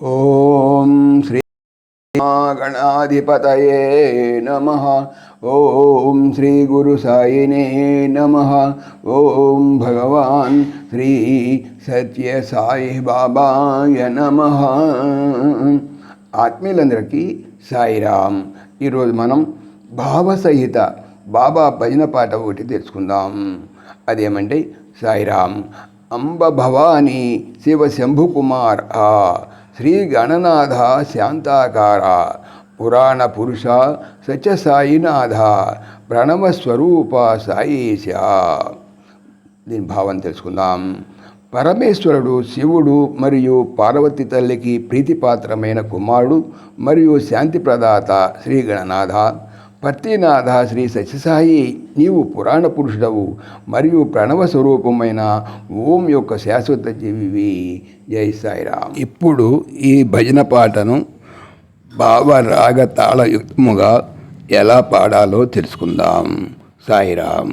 ఓం శ్రీ గణాధిపతయే నమ. ఓం శ్రీ గురు సాయినే నమ. ఓం భగవాన్ శ్రీ సత్య సాయి బాబాయ నమ. ఆత్మీయులందరికీ సాయిరామ్. ఈరోజు మనం భావసహిత బాబా భజన పాట ఒకటి తెలుసుకుందాం. అదేమంటే సాయిరామ్. అంబ భవానీ శివ శంభుకుమార్ ఆ శ్రీ గణనాథ శాంతాకార పురాణ పురుష సత్య సాయినాథ ప్రణవస్వరూప సాయేశ. దీని భావం తెలుసుకుందాం. పరమేశ్వరుడు శివుడు మరియు పార్వతి తల్లికి ప్రీతిపాత్రమైన కుమారుడు మరియు శాంతి ప్రదాత శ్రీ గణనాథ పత్రినాథ శ్రీ సత్యసాయి నీవు పురాణ పురుషుడవు మరియు ప్రణవ స్వరూపమైన ఓం యొక్క శాశ్వత జీవివి. జై సాయిరామ్. ఇప్పుడు ఈ భజన పాటను భావరాగ తాళయుక్తముగా ఎలా పాడాలో తెలుసుకుందాం. సాయిరామ్.